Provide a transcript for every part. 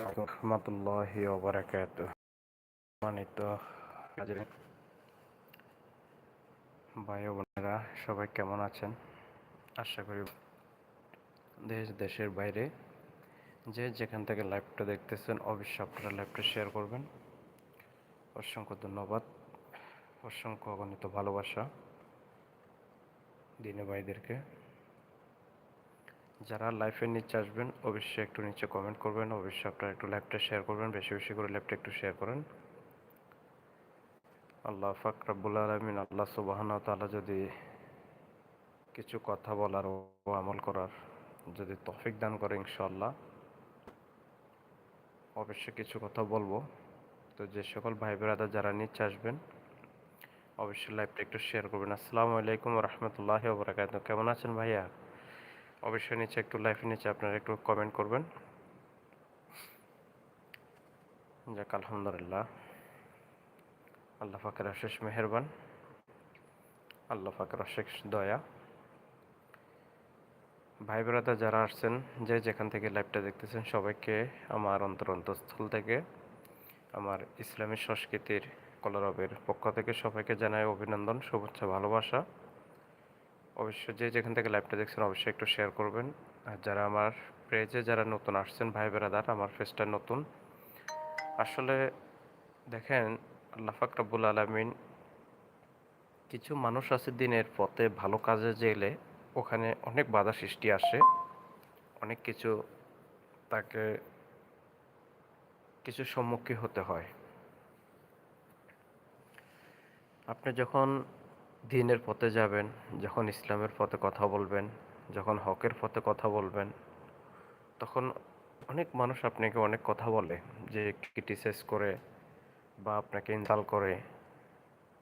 রহমতুল্লাহ ওবরাকাত মানিত হাজিরিন, ভাই বোনেরা, সবাই কেমন আছেন? আশা করি দেশ, দেশের বাইরে যে যেখান থেকে লাইভটা দেখতেছেন, অবশ্যই আপনারা লাইভটা শেয়ার করবেন। অসংখ্য ধন্যবাদ, অসংখ্য অগণিত ভালোবাসা দিনে ভাইদেরকে। যারা লাইফের নিচে আসবেন, অবশ্যই একটু নিচে কমেন্ট করবেন, অবশ্যই আপনারা একটু লাইভটা শেয়ার করবেন, বেশি বেশি করে লাইভটা একটু শেয়ার করেন। আল্লাহ ফাক রাব্বুল আলমিন, আল্লাহ সুবাহান তাআলা যদি কিছু কথা বলার ও আমল করার যদি তফিক দান করে ইনশাআল্লাহ। অবশ্যই কিছু কথা বলব। তো যে সকল ভাই বেড়াদা যারা নিচে আসবেন, অবশ্যই লাইভটা একটু শেয়ার করবেন। আসসালামু আলাইকুম রহমতুল্লাহ বরাকাত কেমন আছেন ভাইয়া? অবশ্যই নিচে একটু লাইফের নিচে আপনারা একটু কমেন্ট করবেন। যাক, আলহামদুলিল্লাহ। আল্লাহ ফাকের অশেষ মেহরবান, আল্লাহ ফাকের অশেষ দয়া। ভাই বেড়াদা যারা আসছেন, যে যেখান থেকে লাইভটা দেখতেছেন, সবাইকে আমার অন্তর অন্তঃস্থল থেকে, আমার ইসলামী সংস্কৃতির কলরবের পক্ষ থেকে সবাইকে জানাই অভিনন্দন, শুভেচ্ছা, ভালোবাসা। অবশ্যই যে যেখান থেকে লাইভটা দেখছেন অবশ্যই একটু শেয়ার করবেন। আর যারা আমার পেজে যারা নতুন আসছেন, ভাই বেড়াদার আমার ফেসটা নতুন। আসলে দেখেন, আল্লাহ ফাকরাবুল আলমিন কিছু মানুষ আছে দিনের পথে ভালো কাজে গেলে ওখানে অনেক বাধা সৃষ্টি আসে। অনেক কিছু তাকে কিছু সম্মুখীন হতে হয়। আপনি যখন দিনের পথে যাবেন, যখন ইসলামের পথে কথা বলবেন, যখন হকের পথে কথা বলবেন, তখন অনেক মানুষ আপনাকে অনেক কথা বলে যে ক্রিটিসাইজ করে বা আপনাকে ইনসাল করে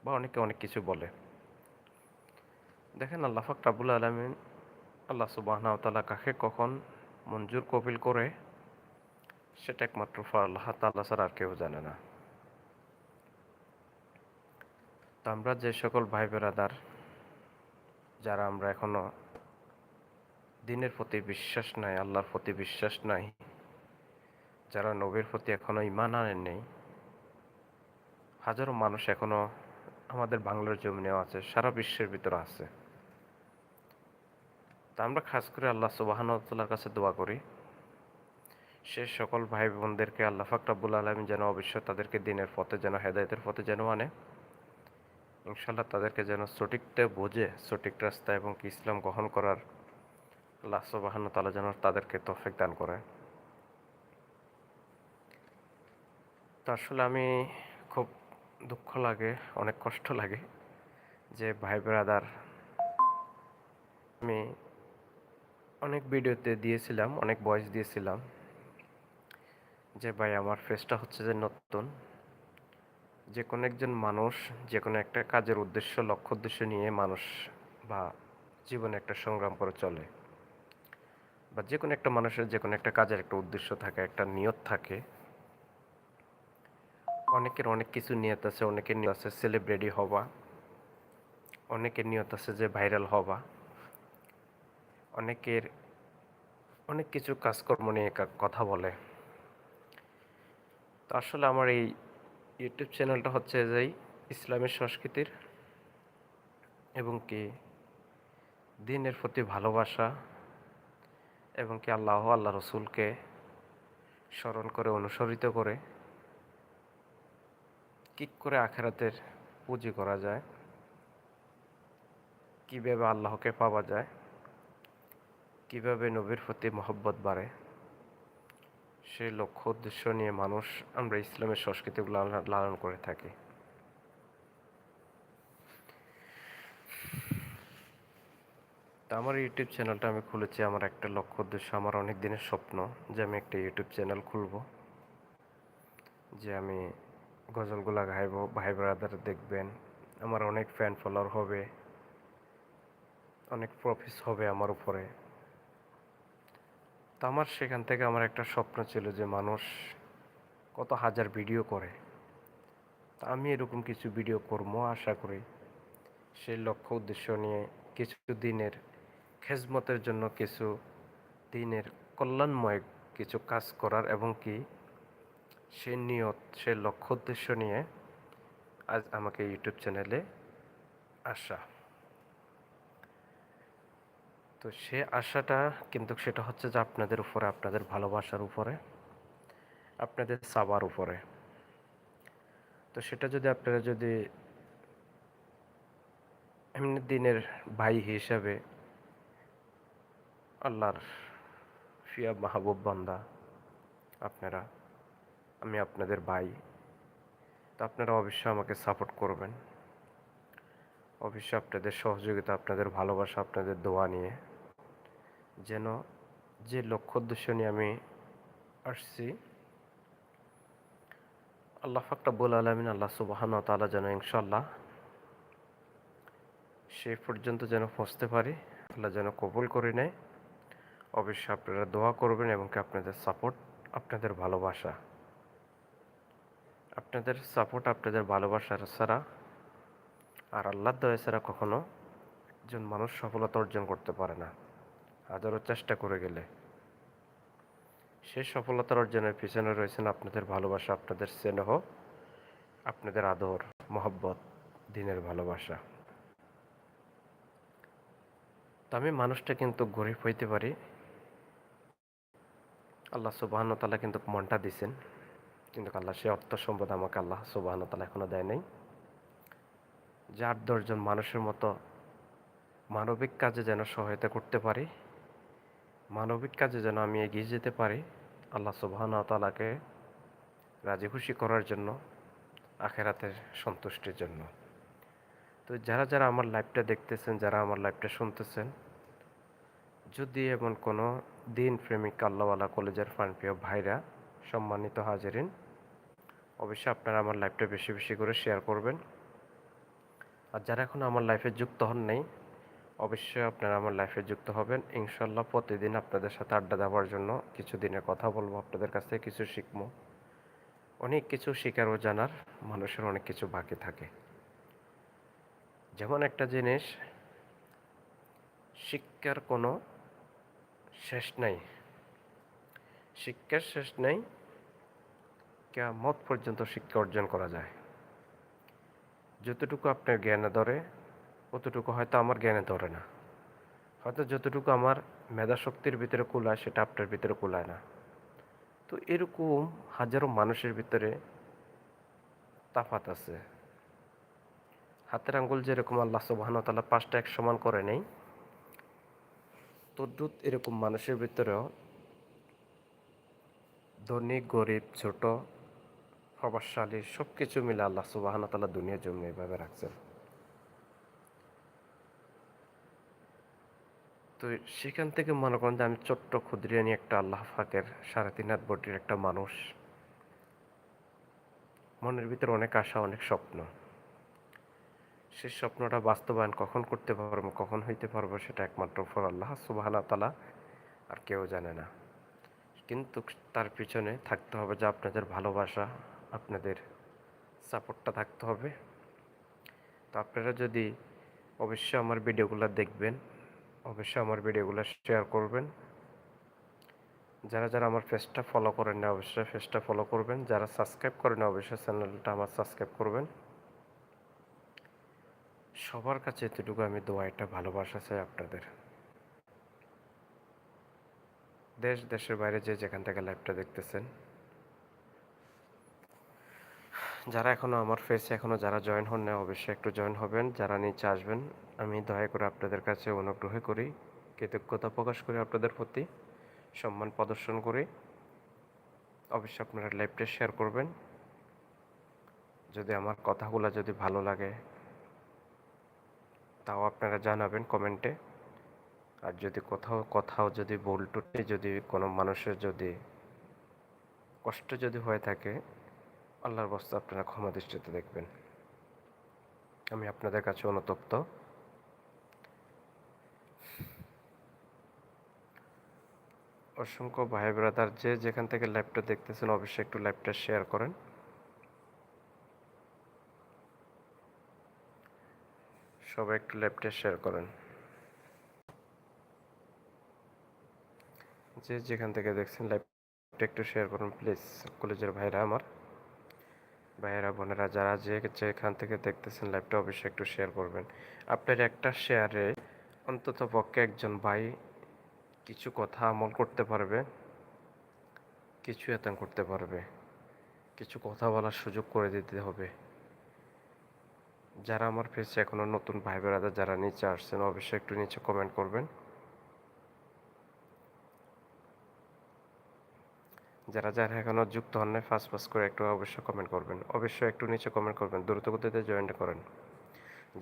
বা অনেকে অনেক কিছু বলে। দেখেন আল্লাহ ফাক রাবুল আলমিন আল্লাহ সুবাহতালা কাকে কখন মঞ্জুর কপিল করে, সেটা একমাত্র আল্লাহ তাল্লাহ ছাড়া আর কেউ জানে না তো আমরা যে সকল ভাই বেরাদার যারা আমরা এখনও দিনের প্রতি বিশ্বাস নাই, আল্লাহর প্রতি বিশ্বাস নাই, যারা নবীর প্রতি এখনও ইমান আনেন নেই, হাজারো মানুষ এখনও আমাদের বাংলার জমিনেও আছে, সারা বিশ্বের ভিতরে আছে। তা আমরা খাস করে আল্লাহ সুবাহানতাল্লার কাছে দোয়া করি, সে সকল ভাই বোনদেরকে আল্লাহ ফাকরাবুল আলমী যেন অবশ্যই তাদেরকে দিনের পথে যেন হেদায়তের পথে যেন আনে। ইনশাল্লাহ তাদেরকে যেন সঠিকটা বোঝে, সঠিক রাস্তা এবং ইসলাম গ্রহণ করার আল্লাহ সুবাহান তালা যেন তাদেরকে তফেক দান করে। তো আসলে আমি খুব দুঃখ লাগে, অনেক কষ্ট লাগে যে ভাই ব্রাদার, আমি অনেক ভিডিওতে দিয়েছিলাম, অনেক ভয়েস দিয়েছিলাম যে, ভাই, আমার ফেসটা হচ্ছে যে নতুন। যে কোনো একজন মানুষ যে কোনো একটা কাজের উদ্দেশ্য, লক্ষ্য, উদ্দেশ্য নিয়ে মানুষ বা জীবনে একটা সংগ্রাম করে চলে বা যে কোনো একটা মানুষের যে কোনো একটা কাজের একটা উদ্দেশ্য থাকে, একটা নিয়ত থাকে, অনেকের অনেক কিছু নিয়ত আছে, অনেকের নিয়ত আছে সেলিব্রিটি হওয়া, অনেকের নিয়ত আছে যে ভাইরাল হওয়া, অনেকের অনেক কিছু কাজকর্ম নিয়ে কথা বলে। তো আসলে আমার এই ইউটিউব চ্যানেলটা হচ্ছে যে ইসলামের সংস্কৃতির এবং কি দিনের প্রতি ভালোবাসা এবং কি আল্লাহ আল্লাহ রসুলকে স্মরণ করে, অনুসরিত করে কী করে আখেরাতের পুঁজি করা যায়, কীভাবে আল্লাহকে পাওয়া যায়, কীভাবে নবীর প্রতি মহব্বত বাড়ে। সেই লক্ষ্য উদ্দেশ্য নিয়ে মানুষ আমরা ইসলামের সংস্কৃতিগুলো লালন করে থাকি। তা আমার ইউটিউব চ্যানেলটা আমি খুলেছি, আমার একটা লক্ষ্য উদ্দেশ্য, আমার অনেক দিনের স্বপ্ন যে আমি একটা ইউটিউব চ্যানেল খুলব, যে আমি গজলগুলা গাইব, ভাই ব্রাদার দেখবেন, আমার অনেক ফ্যান ফলোয়ার হবে, অনেক প্রফিস হবে আমার উপরে। তো আমার সেখান থেকে আমার একটা স্বপ্ন ছিল যে মানুষ কত হাজার ভিডিও করে। তা আমি এরকম কিছু ভিডিও করব, আশা করি সেই লক্ষ্য, উদ্দেশ্য নিয়ে কিছু দিনের খেজমতের জন্য কিছু দিনের কল্যাণময় কিছু কাজ করার এবং কি সে নিয়ত, সে লক্ষ্য, উদ্দেশ্য নিয়ে আজ আমাকে ইউটিউব চ্যানেলে আসা। তো সে আশাটা কিন্তু সেটা হচ্ছে যে আপনাদের উপরে, আপনাদের ভালোবাসার উপরে, আপনাদের সাবার উপরে। তো সেটা যদি আপনারা যদি এমনি দিনের ভাই হিসাবে আল্লাহর ফিয়া মাহবুব বান্দা আপনারা, আমি আপনাদের ভাই, তো আপনারা অবশ্যই আমাকে সাপোর্ট করবেন। অবশ্যই আপনাদের সহযোগিতা, আপনাদের ভালোবাসা, আপনাদের দোয়া নিয়ে। যেন যে লক্ষ্য উদ্দেশ্য নিয়ে আমি আসছি, আল্লাহ ফাকরাবুল আলমিন, আল্লাহ সুবাহান তালা যেন ইনশাল্লাহ সে পর্যন্ত যেন পৌঁছতে পারি, আল্লাহ যেন কবুল করে নেয়। অবশ্যই আপনারা দোয়া করবেন এবং আপনাদের সাপোর্ট, আপনাদের ভালোবাসা। আপনাদের সাপোর্ট, আপনাদের ভালোবাসার ছাড়া আর আল্লাহ দয়া ছাড়া কখনো একজন মানুষ সফলতা অর্জন করতে পারে না। হাজারো চেষ্টা করে গেলে। সেই সফলতার অর্জনের পিছনে রয়েছেন আপনাদের ভালোবাসা, আপনাদের স্নেহ, আপনাদের আদর, মহব্বত, দিনের ভালোবাসা। তো আমি মানুষটা কিন্তু গরিব হইতে পারি। আল্লাহ সুবাহন তালা কিন্তু মনটা দিছেন। কিন্তু আল্লাহ, সে অর্থ সম্পদ আমাকে আল্লাহ সুবাহন তালা এখনও দেয় নাই। যে আট দশজন মানুষের মতো মানবিক কাজে যেন সহায়তা করতে পারি মানবিক কাজে যেন আমি এগিয়ে যেতে পারি, আল্লাহ সুবাহন তালাকে রাজি খুশি করার জন্য, আখেরাতের সন্তুষ্টির জন্য। তো যারা যারা আমার লাইভটা দেখতেছেন, যারা আমার লাইভটা শুনতেছেন, যদি এমন কোনো দিন প্রেমিক আল্লাহওয়ালা কলেজের প্রিয় ভাইরা সম্মানিত হাজিরিন, অবশ্যই আপনারা আমার লাইভটা বেশি বেশি করে শেয়ার করবেন। আর যারা এখন আমার লাইফে যুক্ত হন নাই অবশ্যই আপনারা আমার লাইফে যুক্ত হবেন। ইনশাল্লাহ প্রতিদিন আপনাদের সাথে আড্ডা দেওয়ার জন্য কিছু দিনের কথা বলব, আপনাদের কাছ থেকে কিছু শিখব। অনেক কিছু শেখার ও জানার মানুষের অনেক কিছু বাকি থাকে। যেমন একটা জিনিস, শিক্ষার কোনো শেষ নাই। শিক্ষার শেষ নেই মত পর্যন্ত শিক্ষা অর্জন করা যায়। যতটুকু আপনার জ্ঞানে ধরে অতটুকু হয়তো আমার জ্ঞানে ধরে না। হয়তো যতটুকু আমার মেধা শক্তির ভিতরে কুলায়, সেটা আপনার ভিতরে কুলায় না। তো এরকম হাজারো মানুষের ভিতরে তাফাত আছে। হাতের আঙ্গুল যেরকম আল্লাহ সুবাহনতালা পাঁচটা এক সমান করে নেই, তদ্রুত এরকম মানুষের ভিতরেও ধনী, গরিব, ছোট, প্রভাবশালী সব কিছু মিলে আল্লাহ সুবাহনতালা দুনিয়া জমি এভাবে রাখছেন। তো সেখান থেকে মনে করেন যে আমি ছোট্ট ক্ষুদ্রিয়ানি একটা আল্লাহ ফাঁকের সাড়ে তিন হাত বটির একটা মানুষ। মনের ভিতরে অনেক আশা, অনেক স্বপ্ন। সেই স্বপ্নটা বাস্তবায়ন কখন করতে পারব, কখন হইতে পারব সেটা একমাত্র ফর আল্লাহ সুবাহ তালা আর কেউ জানে না। কিন্তু তার পিছনে থাকতে হবে যে আপনাদের ভালোবাসা, আপনাদের সাপোর্টটা থাকতে হবে। তো আপনারা যদি অবশ্যই আমার ভিডিওগুলো দেখবেন অবশ্যই আমার ভিডিওগুলো শেয়ার করবেন। যারা যারা আমার ফেসটা ফলো করেন না অবশ্যই ফেসটা ফলো করবেন। যারা সাবস্ক্রাইব করেন অবশ্যই চ্যানেলটা আমার সাবস্ক্রাইব করবেন। সবার কাছে এতটুকু আমি দোয়া, একটা ভালোবাসা চাই আপনাদের। দেশ, দেশের বাইরে যে যেখান থেকে লাইভটা দেখতেছেন যারা এখনও আমার ফেসে এখনও যারা জয়েন হন না অবশ্যই একটু জয়েন হবেন। যারা নিচে আসবেন, আমি দয়া করে আপনাদের কাছে অনুগ্রহ করি, কৃতজ্ঞতা প্রকাশ করি আপনাদের প্রতি, সম্মান প্রদর্শন করি। অবশ্যই আপনারা লাইভটা শেয়ার করবেন। যদি আমার কথাগুলো যদি ভালো লাগে, তাও আপনারা জানাবেন কমেন্টে আর যদি কোথাও কোথাও যদি ভুল যদি কোনো মানুষের যদি কষ্ট যদি হয়ে থাকে আল্লাহর বস্তা আপনারা ক্ষমা দৃষ্টিতে দেখবেন। আমি আপনাদের কাছে অনুতপ্ত। অসংখ্য ভাই ব্রাদার যে যেখান থেকে লাইভটা দেখতেছেন, অবশ্যই একটু লাইভটা শেয়ার করেন। সবাই একটু লাইভটা শেয়ার করেন। যে যেখান থেকে দেখছেন, লাইভটা একটু শেয়ার করুন, প্লিজ। কলেজের ভাইরা আমার। ভাইয়েরা, বোনেরা, যারা যে যেখান থেকে দেখতেছেন লাইভটা অবশ্যই একটু শেয়ার করবেন। আপনার একটা শেয়ারে অন্তত পক্ষে একজন ভাই কিছু কথা আমল করতে পারবে, কিছু এতন করতে পারবে, কিছু কথা বলার সুযোগ করে দিতে হবে। যারা আমার পেজে এখনও নতুন ভাই বেড়াদা যারা নিচে আসছেন, অবশ্যই একটু নিচে কমেন্ট করবেন। যারা যারা এখনও যুক্ত হন নাই ফার্স্ট ফার্স্ট করে একটু অবশ্যই কমেন্ট করবেন। অবশ্যই একটু নিচে কমেন্ট করবেন। দ্রুত গতিতে জয়েন করেন।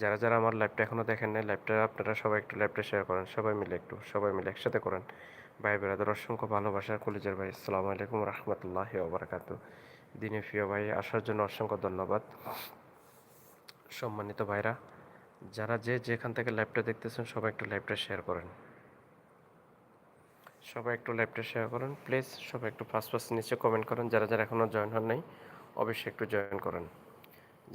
যারা যারা আমার লাইভটা এখনও দেখেন নাই লাইভটা আপনারা সবাই একটু লাইভটা শেয়ার করেন। সবাই মিলে একটু, সবাই মিলে একসাথে করেন। ভাই বেড়াদের অসংখ্য ভালোবাসার কলিজার ভাই, আসসালামু আলাইকুম রহমতুল্লাহ ওবরাকাতু দিনে প্রিয় ভাই, আসার জন্য অসংখ্য ধন্যবাদ। সম্মানিত ভাইরা, যারা যে, যেখান থেকে লাইভটা দেখতেছেন, সবাই একটু লাইভটা শেয়ার করেন। সবাই একটু লাইভটা শেয়ার করেন। প্লিজ সবাই একটু ফার্স্ট ফার্স্ট নিচে কমেন্ট করেন। যারা যারা এখনও জয়েন হন নাই, অবশ্যই একটু জয়েন করেন।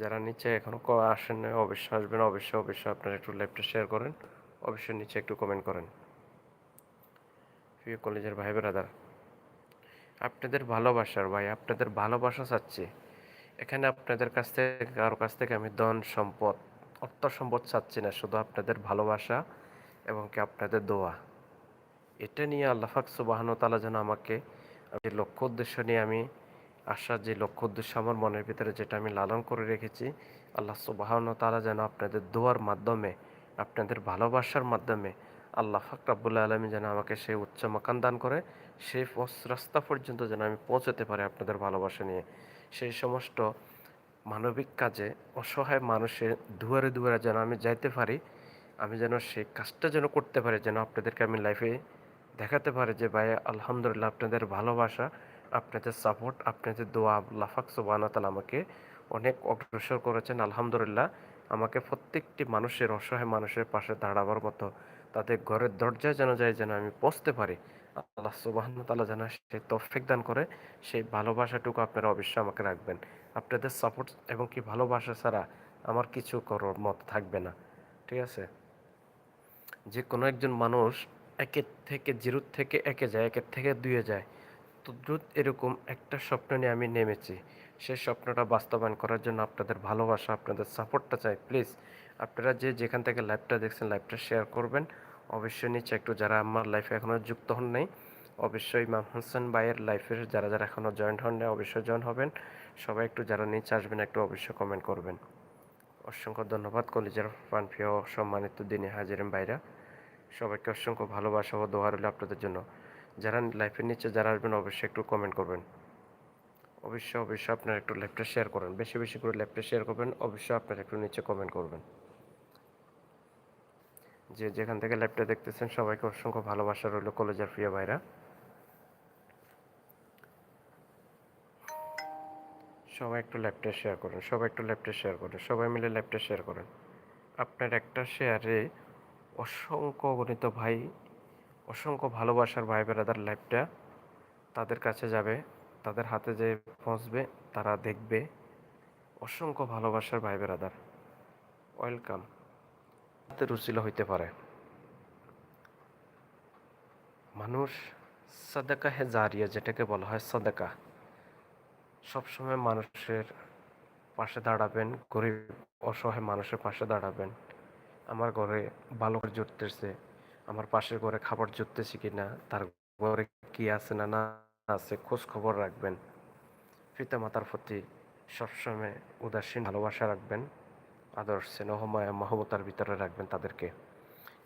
যারা নিচে এখনও আসেন নাই, অবশ্যই আসবেন, অবশ্যই অবশ্যই আপনারা একটু লাইভটা শেয়ার করেন। অবশ্যই নিচে একটু কমেন্ট করেন। প্রিয় কলেজের ভাই ব্রাদার আপনাদের ভালোবাসার ভাই, আপনাদের ভালোবাসা চাচ্ছি। এখানে আপনাদের কাছ থেকে, কারও কাছ থেকে আমি ধন সম্পদ, অর্থ সম্পদ চাচ্ছি না। শুধু আপনাদের ভালোবাসা এবং কি আপনাদের দোয়া। এটা নিয়ে আল্লাহাক সুবাহন তালা যেন আমাকে যে লক্ষ্য উদ্দেশ্য নিয়ে আমি আসার যে লক্ষ্য উদ্দেশ্য আমার মনের ভিতরে যেটা আমি লালন করে রেখেছি, আল্লাহ সুবাহন তালা যেন আপনাদের দোয়ার মাধ্যমে, আপনাদের ভালোবাসার মাধ্যমে আল্লাহ ফাক রাবুল্লাহ আলমী যেন আমাকে সেই উচ্চ মাকান দান করে, সেই রাস্তা পর্যন্ত যেন আমি পৌঁছতে পারি আপনাদের ভালোবাসা নিয়ে। সেই সমস্ত মানবিক কাজে, অসহায় মানুষের দুয়ারে দুয়ারে যেন আমি যাইতে পারি, আমি যেন সেই কাজটা যেন করতে পারি, যেন আপনাদেরকে আমি লাইফে দেখাতে পারে যে ভাই আলহামদুলিল্লাহ আপনাদের ভালোবাসা, আপনাদের সাপোর্ট আপনাদের দোয়া লাফাক সুবাহতাল আমাকে অনেক অগ্রসর করেছেন, আলহামদুলিল্লাহ। আমাকে প্রত্যেকটি মানুষের, অসহায় মানুষের পাশে দাঁড়াবার মতো, তাদের ঘরের দরজায় যেন যায় যেন আমি পৌঁছতে পারি, আল্লাহ সুবাহ তালা যেন সেই তৌফিক দান করে, সেই ভালোবাসাটুকু আপনারা অবশ্যই আমাকে রাখবেন। আপনাদের সাপোর্ট এবং কি ভালোবাসা ছাড়া আমার কিছু করার মত থাকবে না, ঠিক আছে? যে কোনো একজন মানুষ একের থেকে জিরোর থেকে একে যায়, একের থেকে দুয়ে যায়। তো দ্রুত এরকম একটা স্বপ্ন নিয়ে আমি নেমেছি। সেই স্বপ্নটা বাস্তবায়ন করার জন্য আপনাদের ভালোবাসা, আপনাদের সাপোর্টটা চাই। প্লিজ, আপনারা যে যেখান থেকে লাইভটা দেখছেন, লাইভটা শেয়ার করবেন। অবশ্যই নিচে একটু যারা আমার লাইফে এখনও যুক্ত হন নাই, অবশ্যই ইমাম হোসেন ভাইয়ের লাইফের যারা যারা এখনও জয়েন্ট হন নাই, অবশ্যই জয়েন হবেন। সবাই একটু যারা নিচে আসবেন, একটু অবশ্যই কমেন্ট করবেন। অসংখ্য ধন্যবাদ কলেজের প্রাণপ্রিয় সম্মানিত দিনে হাজিরেন ভাইরা। সবাইকে অসংখ্য ভালোবাসা ও দোয়া রইল আপনাদের জন্য। যারা লাইফের নিচে যারা আসবেন, অবশ্যই একটু কমেন্ট করবেন। অবশ্যই অবশ্যই আপনারা একটু লাইভটা শেয়ার করবেন বেশি বেশি করে লাইভটা শেয়ার করবেন, অবশ্যই আপনারা একটু নিচে কমেন্ট করবেন। যে যেখান থেকে লাইভটা দেখতেছেন, সবাইকে অসংখ্য ভালোবাসা রইল কলেজের প্রিয় ভাইরা। সবাই একটু লাইভটা শেয়ার করেন, সবাই একটু লাইভটা শেয়ার করেন, সবাই মিলে লাইভটা শেয়ার করেন। আপনার একটা শেয়ারে অসংখ্য গণিত ভাই, অসংখ্য ভালোবাসার ভাই বেড়াদার লাইভটা তাদের কাছে যাবে, তাদের হাতে যে পৌঁছবে, তারা দেখবে। অসংখ্য ভালোবাসার ভাই বেড়াদার ওয়েলকাম। হাতে রুচিল হইতে পারে। মানুষ সাদাকা হে জারিয়া, যেটাকে বলা হয় সাদাকা। সবসময় মানুষের পাশে দাঁড়াবেন, গরিব অসহায় মানুষের পাশে দাঁড়াবেন। আমার ঘরে ভালো করে জুটতেছে, আমার পাশের ঘরে খাবার জুটতেছে কি না তার ঘরে কি আছে না না আছে খোঁজ খবর রাখবেন। পিতা মাতার প্রতি সবসময় উদাসীন ভালোবাসা রাখবেন, আদর, স্নেহ, মায়া মহবতার ভিতরে রাখবেন তাদেরকে।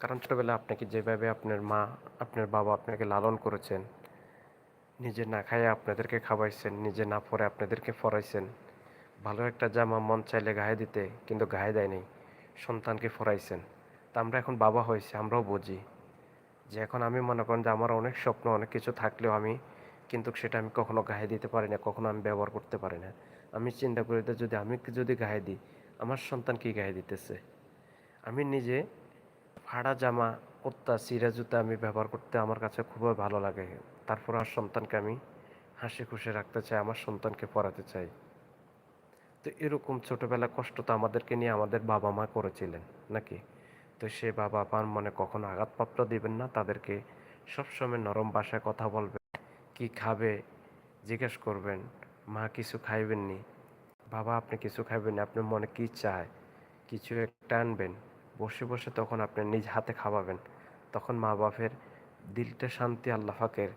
কারণ ছোটবেলায় আপনাকে যেভাবে আপনার মা, আপনার বাবা আপনাকে লালন করেছেন, নিজে না খাইয়ে আপনাদেরকে খাওয়াইছেন, নিজে না পরে আপনাদেরকে পড়াইছেন, ভালো একটা জামা মন চাইলে গায়ে দিতে, কিন্তু গায়ে দেয়নি সন্তানকে ফরাইছেন। তা আমরা এখন বাবা হয়েছি, আমরাও বুঝি। যে এখন আমি মনে করেন যে আমার অনেক স্বপ্ন, অনেক কিছু থাকলেও আমি কিন্তু সেটা আমি কখনো গায়ে দিতে পারি না, কখনো আমি ব্যবহার করতে পারি না। আমি চিন্তা করি যদি আমি যদি গায়ে দিই, আমার সন্তান কি গায়ে দিতেছে? আমি নিজে ফাড়া জামা, কুর্তা চিরা জুতা আমি ব্যবহার করতে আমার কাছে খুবই ভালো লাগে। তারপর আমার সন্তানকে আমি হাসি খুশি রাখতে চাই, আমার সন্তানকে পড়াতে চাই। তো এরকম ছোটবেলা কষ্ট তো আমাদেরকে নিয়ে আমাদের বাবা মা করেছিলেন, নাকি? তো সে বাবা মার মনে কখনো আঘাতপ্রাপ্ত দিবেন না, তাদেরকে সবসময় নরম ভাষায় কথা বলবেন, কি খাবে জিজ্ঞেস করবেন, মা কিছু খাইবেননি বাবা, আপনি কিছু খাইবেন না? আপনার মনে কি চায়? কিছু একটা আনবেন, বসে বসে তখন আপনি নিজ হাতে খাওয়াবেন। তখন মা বাপের দিলটা শান্তি, আল্লাহ ফাকের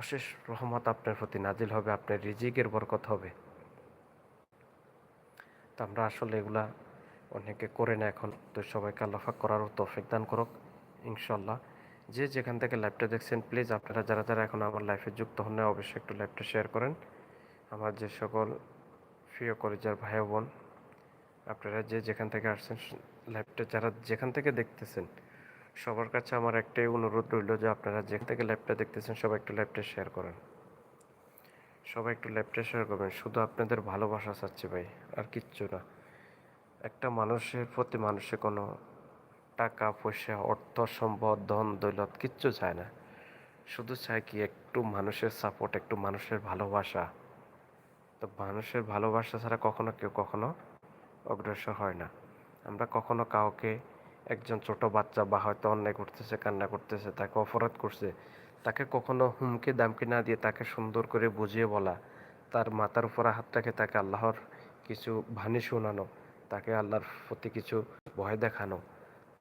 অশেষ রহমত আপনার প্রতি নাজিল হবে, আপনার রিজিকের বরকত হবে। তো আমরা আসলে এগুলা অনেকে করে না এখন। তো সবাইকে আল্লাহাক করারও তৌফিক দান করুক ইনশাল্লাহ যে যেখান থেকে লাইভটা দেখছেন প্লিজ আপনারা যারা যারা এখন আমার লাইফে যুক্ত হন না অবশ্যই একটু লাইভটা শেয়ার করেন। আমার যে সকল প্রিয় কলেজার ভাই বোন, আপনারা যে যেখান থেকে আসছেন লাইভটা যারা যেখান থেকে দেখতেছেন, সবার কাছে আমার একটাই অনুরোধ রইল যে আপনারা যেখান থেকে লাইভটা দেখতেছেন, সবাই একটু লাইভটা শেয়ার করেন। সবাই একটু লাইভটা শেয়ার করবেন। শুধু আপনাদের ভালোবাসা চাচ্ছি ভাই, আর কিচ্ছু না। একটা মানুষের প্রতি মানুষের কোনো টাকা, পয়সা, অর্থ, সম্পদ, ধন, দৌলত কিচ্ছু চায় না। শুধু চায় কি একটু মানুষের সাপোর্ট একটু মানুষের ভালোবাসা। তো মানুষের ভালোবাসা ছাড়া কখনো কেউ কখনো অগ্রসর হয় না। আমরা কখনো কাউকে একজন ছোট বাচ্চা বা হয়তো অন্যায় করতেছে, কান্না করতেছে, তাকে অপরাধ করছে তাকে কখনো হুমকি, দামকি না দিয়ে তাকে সুন্দর করে বুঝিয়ে বলা, তার মাথার উপর হাত রেখে তাকে আল্লাহর কিছু ভানি শোনানো, তাকে আল্লাহর প্রতি কিছু ভয় দেখানো,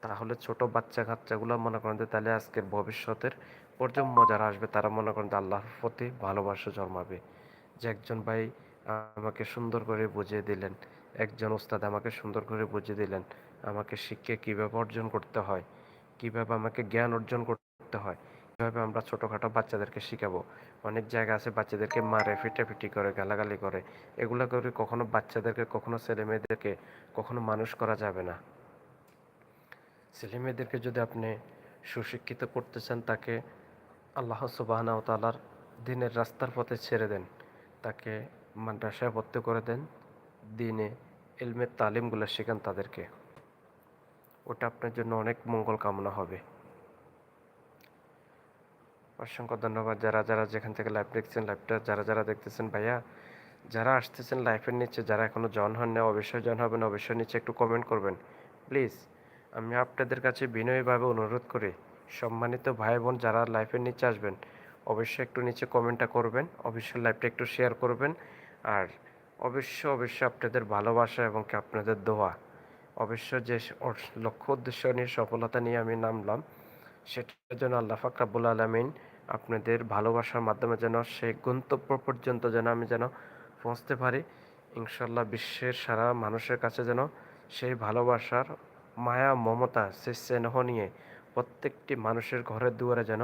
তাহলে ছোট বাচ্চা কাচ্চাগুলো মনে করেন যে তাহলে আজকের ভবিষ্যতের প্রজন্ম যারা আসবে তারা মনে করেন যে আল্লাহর প্রতি ভালোবাসা জন্মাবে। যে একজন ভাই আমাকে সুন্দর করে বুঝিয়ে দিলেন, একজন ওস্তাদ আমাকে সুন্দর করে বুঝিয়ে দিলেন, আমাকে শিক্ষা কীভাবে অর্জন করতে হয়, কীভাবে আমাকে জ্ঞান অর্জন করতে হয় কীভাবে আমরা ছোটোখাটো বাচ্চাদেরকে শিখাবো? অনেক জায়গা আছে বাচ্চাদেরকে মারে, ফিটাফিটি করে, গালাগালি করে। এগুলো করে কখনো বাচ্চাদেরকে, কখনো ছেলে মেয়েদেরকে কখনো মানুষ করা যাবে না। ছেলে মেয়েদেরকে যদি আপনি সুশিক্ষিত করতে চান, তাকে আল্লাহ সুবাহনাও তালার দিনের রাস্তার পথে ছেড়ে দেন। তাকে মাদ্রাসায় ভর্তি করে দেন। দিনে এলমের তালিমগুলো শেখান তাদেরকে। ওটা আপনার জন্য অনেক মঙ্গল কামনা হবে। অসংখ্য ধন্যবাদ। যারা যারা যেখান থেকে লাইভ দেখছেন লাইভটা যারা যারা দেখতেছেন ভাইয়া, যারা আসতেছেন লাইফের নিচে, যারা এখনও জয়েন হন না অবশ্যই জয়েন হবেন, অবশ্যই নিচে একটু কমেন্ট করবেন। প্লিজ আমি আপনাদের কাছে বিনয়ীভাবে অনুরোধ করি, সম্মানিত ভাই বোন যারা লাইফের নিচে আসবেন, অবশ্যই একটু নিচে কমেন্টটা করবেন, অবশ্যই লাইভটা একটু শেয়ার করবেন, আর অবশ্য অবশ্যই আপনাদের ভালোবাসা এবং কি আপনাদের দোয়া। অবশ্য যে লক্ষ্য, উদ্দেশ্য নিয়ে সফলতা নিয়ে আমি নামলাম সেটার জন্য আল্লাহ ফাকরাবুল আলমিন আপনাদের ভালোবাসার মাধ্যমে যেন সে গন্তব্য পর্যন্ত যেন আমি যেন পৌঁছতে পারি। ইনশাল্লাহ বিশ্বের সারা মানুষের কাছে যেন সেই ভালোবাসার মায়া, মমতা, সে স্নেহ নিয়ে প্রত্যেকটি মানুষের ঘরের দুয়ারে যেন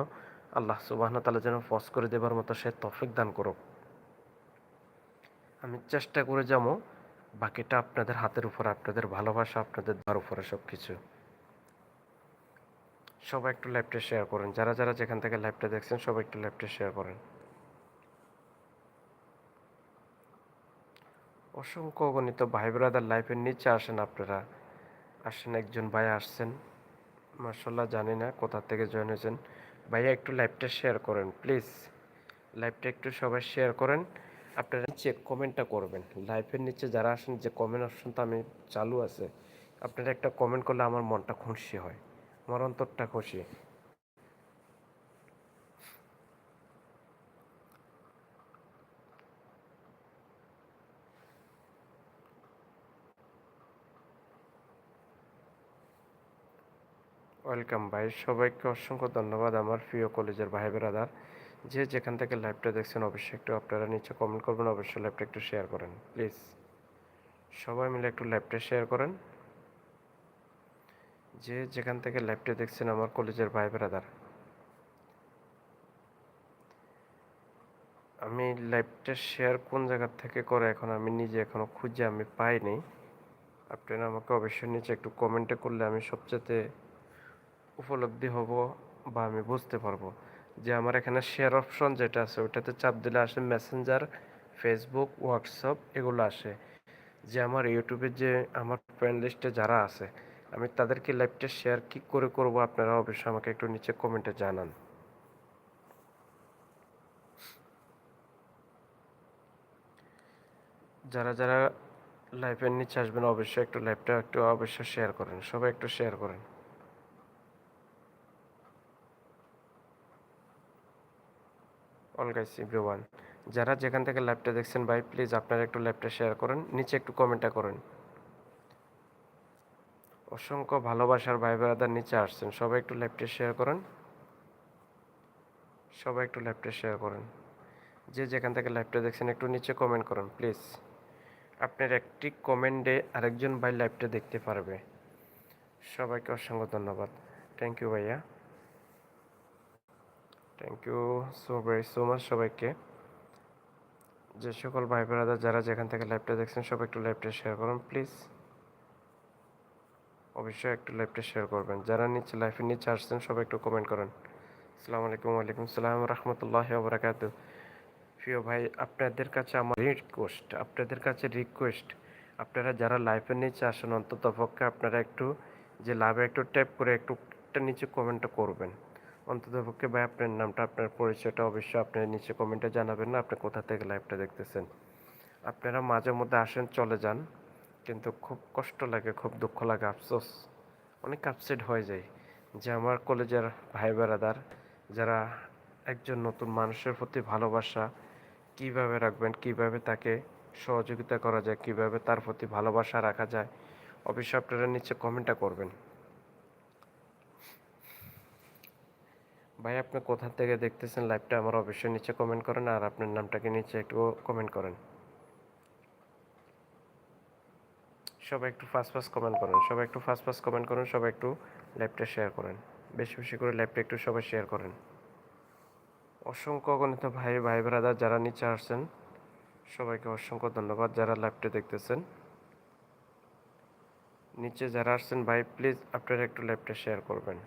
আল্লাহ সুবাহন তালা যেন ফস করে দেবার মতো সে তফিক দান করুক। আমি চেষ্টা করে যাব, বাকিটা আপনাদের হাতের উপর, আপনাদের ভালোবাসা, আপনাদের দ্বার উপরে সব কিছু সবাই একটু লাইভটা শেয়ার করেন। যারা যারা যেখান থেকে লাইভটা দেখছেন, সবাই একটু লাইভটা শেয়ার করেন। অসংখ্য গণিত ভাই ব্রাদার লাইফের নিচে আসেন আপনারা। আসেন, একজন ভাই আসছেন। মার্শাল্লাহ জানি না কোথা থেকে জয়েন হয়েছেন। ভাইয়া, একটু লাইভটা শেয়ার করেন প্লিজ লাইভটা একটু সবাই শেয়ার করেন। আপনারা নিচে কমেন্টটা করবেন। লাইভের নিচে যারা আসেন, যে কমেন্ট অপশন তো আমি চালু আছে, আপনারা একটা কমেন্ট করলে আমার মনটা খুশি হয়। আমার খুশি। ওয়েলকাম ভাই, সবাইকে অসংখ্য ধন্যবাদ আমার প্রিয় কলেজের ভাই বেরাদার। যে যেখান থেকে লাইভটা দেখছেন, অবশ্যই একটু আপনারা নিচে কমেন্ট করবেন, অবশ্যই লাইভটা একটু শেয়ার করেন প্লিজ সবাই মিলে একটু লাইভটা শেয়ার করেন। যে যেখান থেকে লাইভটা দেখছেন আমার কলেজের ভাই ব্রাদার। আমি লাইভটা শেয়ার কোন জায়গা থেকে করে এখন আমি নিজে এখনও খুঁজে আমি পাইনি। আপনারা আমাকে অবশ্যই নিচে একটু কমেন্টে করলে আমি সবচেয়ে উপলব্ধি হব বা আমি বুঝতে পারব। যে আমার এখানে শেয়ার অপশন যেটা আছে ওইটাতে চাপ দিলে আসে মেসেঞ্জার ফেসবুক হোয়াটসঅ্যাপ এগুলো আসে। যে আমার ইউটিউবে যে আমার ফ্রেন্ড লিস্টে যারা আছে আমি তাদেরকে লাইভটা শেয়ার কি করে করব আপনারা অবশ্যই আমাকে একটু নিচে কমেন্টে জানান। যারা যারা লাইভের নিচে আসবেন, অবশ্যই একটু লাইভটা একটু অবশ্যই শেয়ার করেন। সবাই একটু শেয়ার করেন। All guys, everyone, যারা যেখান থেকে লাইভটা দেখছেন, ভাই প্লিজ আপনারা একটু লাইভটা শেয়ার করেন। নিচে একটু কমেন্টটা করেন। অসংখ্য ভালোবাসার ভাই ব্রাদার নিচে আসছেন। সবাই একটু লাইভটা শেয়ার করেন। সবাই একটু লাইভটা শেয়ার করেন। যে যেখান থেকে লাইভটা দেখছেন, একটু নিচে কমেন্ট করুন প্লিজ আপনার একটি কমেন্টে আরেকজন ভাই লাইভটা দেখতে পারবে। সবাইকে অসংখ্য ধন্যবাদ। থ্যাংক ইউ ভাইয়া। Thank you so very so much সবাইকে। যে সকল ভাই ব্রাদার যারা যেখান থেকে লাইভটা দেখছেন, সবাই একটু লাইভটা শেয়ার করুন প্লিজ অবশ্যই একটু লাইভটা শেয়ার করবেন। যারা নিচে লাইফের নিচে আসছেন, সবাই একটু কমেন্ট করেন। আসসালামু আলাইকুম, ওয়ালাইকুম সালাম রহমতুল্লাহ বরাকাতু প্রিয় ভাই, আপনাদের কাছে আমার রিকোয়েস্ট আপনাদের কাছে রিকোয়েস্ট আপনারা যারা লাইফের নিচে আসেন, অন্তত পক্ষে আপনারা একটু, যে লাভে একটু ট্যাপ করে একটু একটা নিচে কমেন্টটা করবেন। অন্তত পক্ষে ভাই, আপনার নামটা, আপনার পরিচয়টা অবশ্যই আপনার নিচে কমেন্টে জানাবেন না, আপনি কোথা থেকে লাইভটা দেখতেছেন। আপনারা মাঝে মধ্যে আসেন, চলে যান। কিন্তু খুব কষ্ট লাগে, খুব দুঃখ লাগে, আফসোস। অনেক আপসেট হয়ে যায় যে আমার কলেজের ভাই বেড়াদার যারা একজন নতুন মানুষের প্রতি ভালোবাসা, কীভাবে রাখবেন, কীভাবে তাকে সহযোগিতা করা যায়, কীভাবে তার প্রতি ভালোবাসা রাখা যায়, অবশ্যই আপনারা নিচে কমেন্টটা করবেন। ভাই, আপনি কোথা থেকে দেখতেছেন? লাইভটা আমার অবশ্যই নিচে কমেন্ট করেন আর আপনার নামটাকে নিচে একটু কমেন্ট করেন। সবাই একটু ফাস্ট ফাস্ট কমেন্ট করেন। সবাই একটু ফাস্ট ফাস্ট কমেন্ট করেন, সবাই একটু লাইভটা শেয়ার করেন। বেশি বেশি করে লাইভটা একটু সবাই শেয়ার করেন। অসংখ্য অগণিত ভাই ভাই ব্রাদার যারা নিচে আসছেন, সবাইকে অসংখ্য ধন্যবাদ যারা লাইভটা দেখতেছেন। নিচে যারা আসছেন ভাই প্লিজ আপনারা একটু লাইভটা শেয়ার করবেন।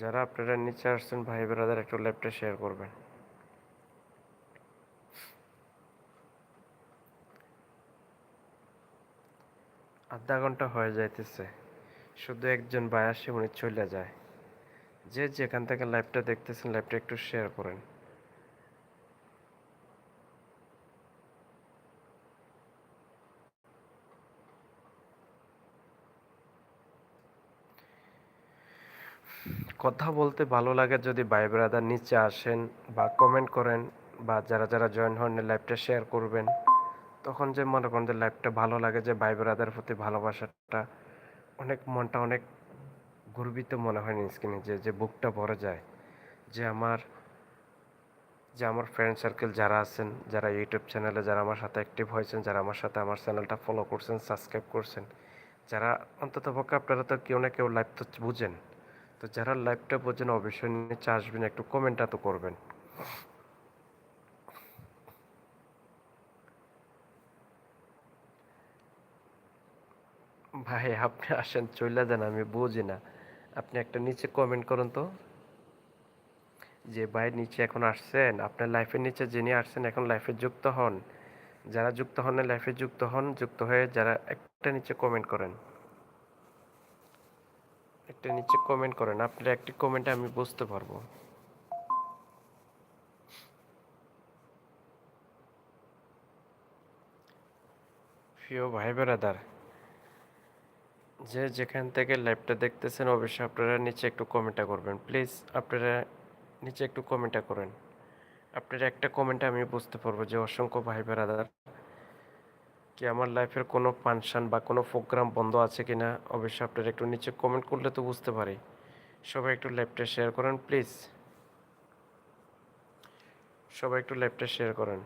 যারা আপনারা নিচে আসছেন ভাই ব্রাদার একটু লাইভটা শেয়ার করবেন। আধা ঘণ্টা হয়ে যাইতেছে। শুধু একজন ভাই আসে, উনি চলে যায়। যে যেখান থেকে লাইভটা দেখতেছেন লাইভটা একটু শেয়ার করেন। কথা বলতে ভালো লাগে যদি ভাই ব্রাদার নিচে আসেন বা কমেন্ট করেন বা যারা যারা জয়েন হন লাইভটা শেয়ার করবেন। তখন যে মনে করেন যে লাইভটা ভালো লাগে যে ভাই ব্রাদার প্রতি ভালোবাসাটা অনেক মনটা অনেক গর্বিত মনে হয় স্ক্রিনে যে যে বুকটা ভরে যায়। যে আমার যে আমার ফ্রেন্ড সার্কেল যারা আছেন, যারা ইউটিউব চ্যানেলে যারা আমার সাথে অ্যাক্টিভ হয়েছেন, যারা আমার সাথে আমার চ্যানেলটা ফলো করছেন সাবস্ক্রাইব করছেন, যারা অন্তত পক্ষে আপনারা তো কেউ না কেউ লাইভ তো বুঝেন। তো যারা লাইভটা বোঝেন অবশ্যই নিচে আসবেন, একটু কমেন্টটা তো করবেন। ভাই, আপনি আসেন চলে যান আমি বুঝি না। আপনি একটা নিচে কমেন্ট করুন তো। যে, ভাই, নিচে এখন আসছেন? আপনার লাইফের নিচে যিনি আসছেন, এখন লাইফে যুক্ত হন। যারা যুক্ত হন না লাইফে যুক্ত হন, যুক্ত হয়ে যারা একটা নিচে কমেন্ট করেন। একটা নিচে কমেন্ট করেন, আপনার একটি কমেন্টে আমি বুঝতে পারব। প্রিয় ভাই বেড়াদার যে যেখান থেকে লাইভটা দেখতেছেন, অবশ্যই আপনারা নিচে একটু কমেন্টটা করবেন। প্লিজ আপনারা নিচে একটু কমেন্টটা করেন। আপনার একটা কমেন্টে আমি বুঝতে পারব যে, অসংখ্য ভাই বেড়াদার কি আমার লাইফের কোনো ফাংশান বা কোনো প্রোগ্রাম বন্ধ আছে কি না অবশ্যই আপনারা একটু নিচে কমেন্ট করলে তো বুঝতে পারি। সবাই একটু লাইভটা শেয়ার করেন প্লিজ সবাই একটু লাইভটা শেয়ার করেন।